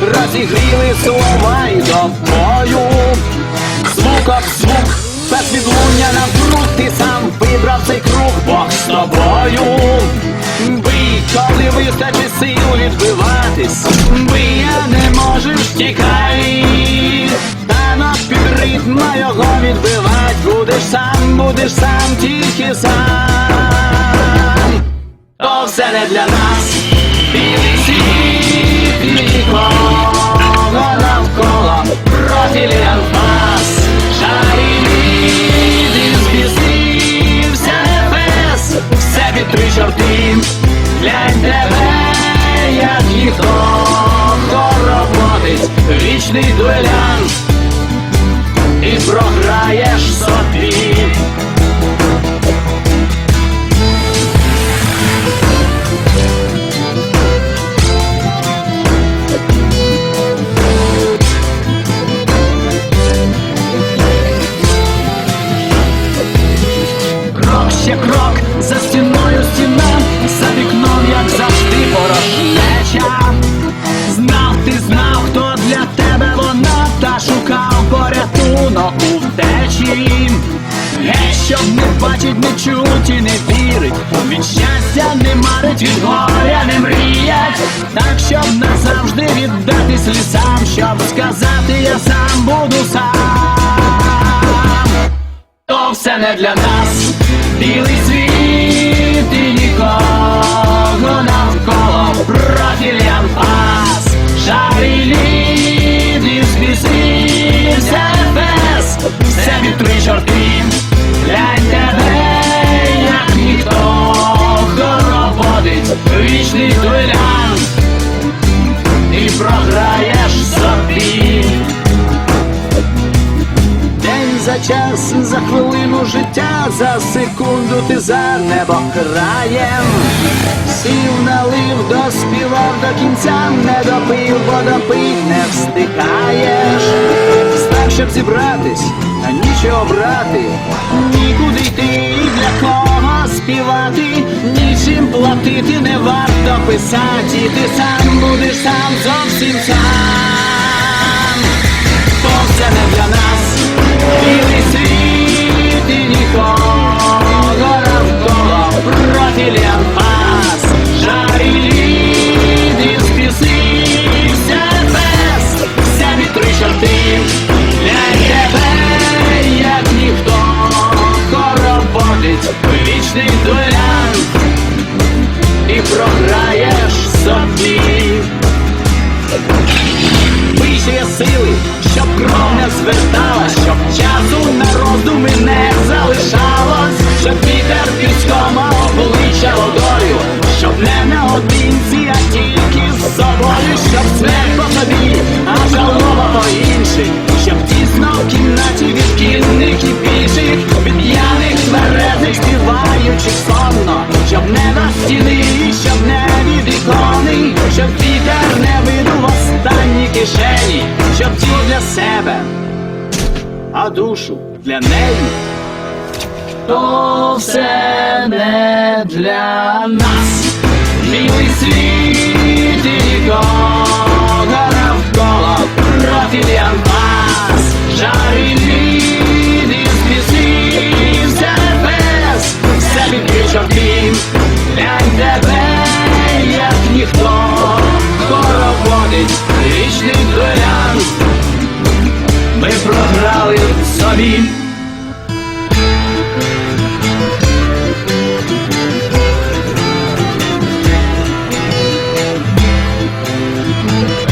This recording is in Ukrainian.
розігріли слова й до бою. Звук об звук, без відлуння навкруг ти сам вибрав цей круг, Бог з тобою. Бий, коли вистачить сил відбиватись, бий, а не можеш тікай. Танок під ритм, його відбивать будеш сам, будеш сам, тільки сам. То все не для нас, і нікого навколо профіліан фас, шарі збісився небес, все під три чорти, глянь тебе, як ніхто хороводить, вічний дуелянт, втечі. Щоб не бачить, не чуть і не вірить, від щастя не марить, від горя не мріять, так щоб назавжди віддатись лісам, щоб сказати, я сам буду сам. То все не для нас, білий вічний дуелянт, і програєш собі. День за час, за хвилину життя, за секунду ти за небо краєм. Сів налив, доспівав до кінця, не допив, бо допить не встигаєш. Став, щоб зібратись, а нічого брати, нікуди йти, для кого співати, платити не варто писати, ти сам будеш сам зовсім сам. То сили, щоб кров не звертала, щоб часу на роздуми не залишалось, щоб вітер піскома обличчя душу для неї. То все не для нас, білий світ і нікого навколо. Salim. Thank